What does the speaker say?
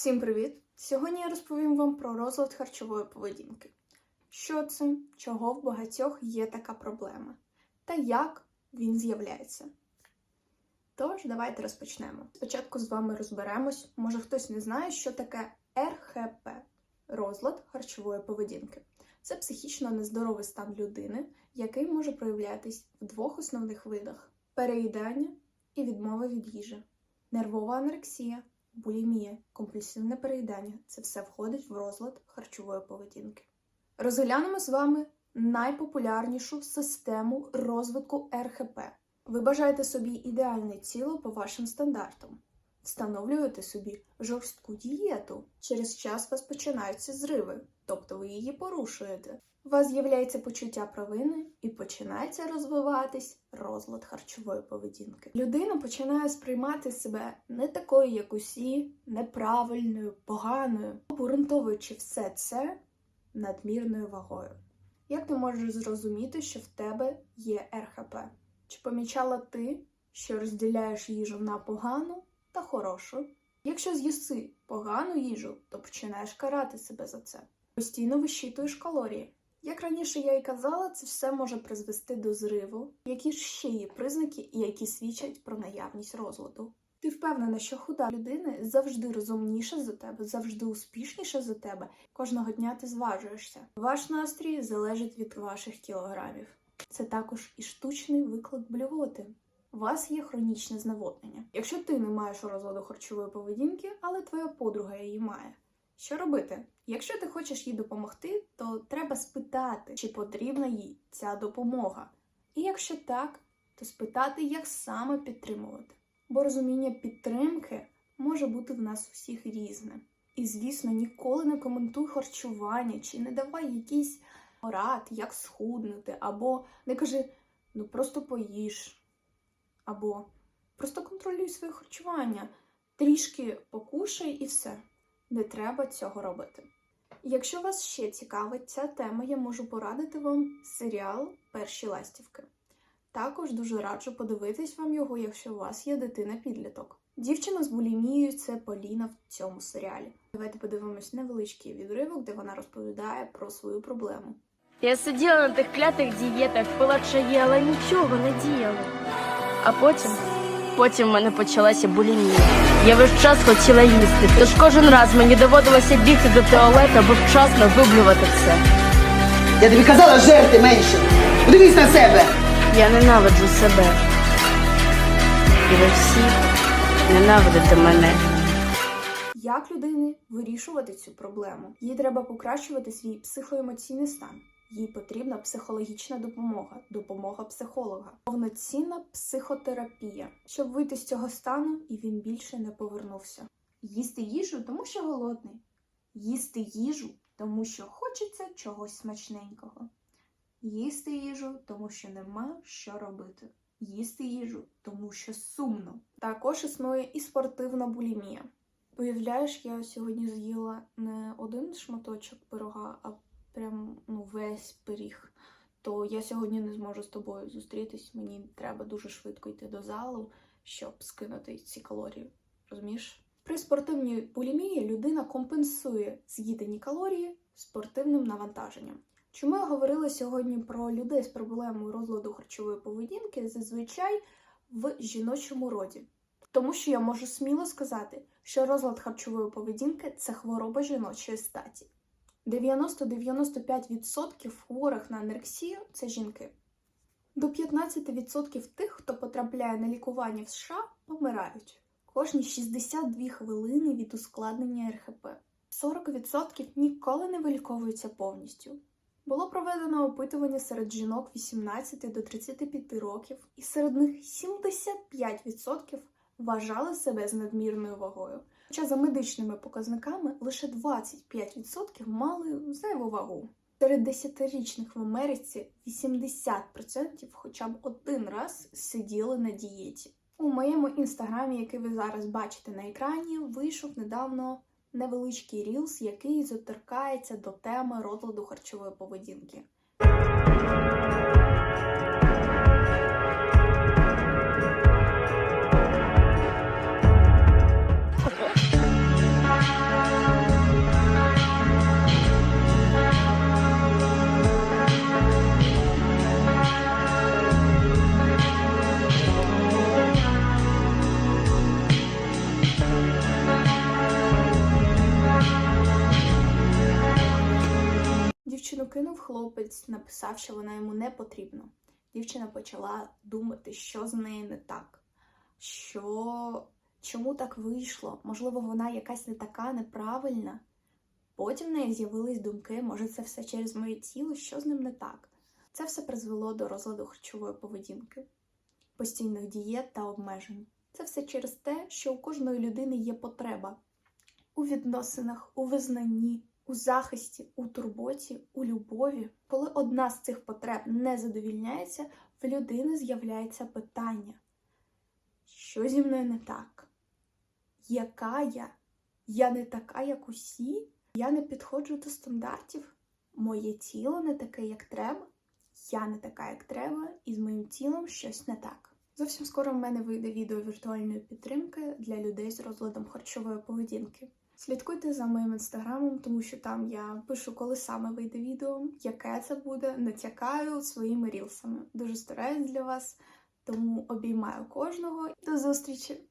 Всім привіт! Сьогодні я розповім вам про розлад харчової поведінки. Що це, чого в багатьох є така проблема, та як він з'являється. Тож, давайте розпочнемо. Спочатку з вами розберемось, може хтось не знає, що таке РХП розлад харчової поведінки. Це психічно нездоровий стан людини, який може проявлятись в двох основних видах: переїдання і відмова від їжі, нервова анорексія булімія, компульсивне переїдання це все входить в розлад харчової поведінки. Розглянемо з вами найпопулярнішу систему розвитку РХП. Ви бажаєте собі ідеальне тіло по вашим стандартам. Встановлюєте собі жорстку дієту. Через час у вас починаються зриви, тобто ви її порушуєте. У вас з'являється почуття провини і починається розвиватись розлад харчової поведінки. Людина починає сприймати себе не такою, як усі, неправильною, поганою, обґрунтовуючи все це надмірною вагою. Як ти можеш зрозуміти, що в тебе є РХП? Чи помічала ти, що розділяєш їжу на погану та хорошу? Якщо з'їси погану їжу, то починаєш карати себе за це. Постійно вищитуєш калорії. Як раніше я і казала, це все може призвести до зриву, які ж ще є признаки, які свідчать про наявність розладу. Ти впевнена, що худа людина завжди розумніша за тебе, завжди успішніша за тебе. Кожного дня ти зважуєшся. Ваш настрій залежить від ваших кілограмів. Це також і штучний виклик блювоти. У вас є хронічне зневоднення. Якщо ти не маєш розладу харчової поведінки, але твоя подруга її має. Що робити? Якщо ти хочеш їй допомогти, то треба спитати, чи потрібна їй ця допомога. І якщо так, то спитати, як саме підтримувати. Бо розуміння підтримки може бути в нас усіх різне. І, звісно, ніколи не коментуй харчування чи не давай якийсь порад, як схуднути, або не кажи ну просто поїж, або просто контролюй своє харчування, трішки покушай і все. Не треба цього робити. Якщо вас ще цікавить ця тема, я можу порадити вам серіал Перші ластівки. Також дуже раджу подивитись вам його, якщо у вас є дитина-підліток. Дівчина з булімією це Поліна в цьому серіалі. Давайте подивимось невеличкий відривок, де вона розповідає про свою проблему. Я сиділа на тих клятих дієтах, пила чаї, але нічого не діяло. А потім, потім в мене почалася булімія. Я весь час хотіла їсти, тож кожен раз мені доводилося бігти до туалету, аби вчасно виблювати все. Я тобі казала жерти менше. Подивись на себе. Я ненавиджу себе. І ви всі ненавидите мене. Як людині вирішувати цю проблему? Їй треба покращувати свій психоемоційний стан. Їй потрібна психологічна допомога, допомога психолога, повноцінна психотерапія, щоб вийти з цього стану і він більше не повернувся. Їсти їжу, тому що голодний. Їсти їжу, тому що хочеться чогось смачненького. Їсти їжу, тому що нема що робити. Їсти їжу, тому що сумно. Також існує і спортивна булімія. Уявляєш, я сьогодні з'їла не один шматочок пирога, а прям ну, весь пиріг. То я сьогодні не зможу з тобою зустрітись. Мені треба дуже швидко йти до залу, щоб скинути ці калорії. Розумієш? При спортивній булімії людина компенсує з'їдені калорії спортивним навантаженням. Чому я говорила сьогодні про людей з проблемою розладу харчової поведінки зазвичай в жіночому роді? Тому що я можу сміло сказати, що розлад харчової поведінки це хвороба жіночої статі. 90-95% хворих на анорексію це жінки. До 15% тих, хто потрапляє на лікування в США, помирають. Кожні 62 хвилини від ускладнення РХП. 40% ніколи не виліковуються повністю. Було проведено опитування серед жінок 18 до 35 років, і серед них 75% вважали себе з надмірною вагою. Хоча за медичними показниками лише 25% мали зайву вагу. Серед 10-річних в Америці 80% хоча б один раз сиділи на дієті. У моєму інстаграмі, який ви зараз бачите на екрані, вийшов недавно невеличкий рілс, який заторкається до теми розладу харчової поведінки. Прокинув хлопець, написав, що вона йому не потрібна. Дівчина почала думати, що з нею не так, що чому так вийшло? Можливо, вона якась не така неправильна. Потім в неї з'явились думки, може, це все через моє тіло, що з ним не так. Це все призвело до розладу харчової поведінки, постійних дієт та обмежень. Це все через те, що у кожної людини є потреба у відносинах, у визнанні, у захисті, у турботі, у любові. Коли одна з цих потреб не задовільняється, в людини з'являється питання: що зі мною не так? Яка я? Я не така, як усі? Я не підходжу до стандартів. Моє тіло не таке, як треба. Я не така, як треба, і з моїм тілом щось не так. Зовсім скоро в мене вийде відео віртуальної підтримки для людей з розладом харчової поведінки. Слідкуйте за моїм інстаграмом, тому що там я пишу, коли саме вийде відео, яке це буде, натякаю своїми рілсами. Дуже стараюсь для вас, тому обіймаю кожного. До зустрічі!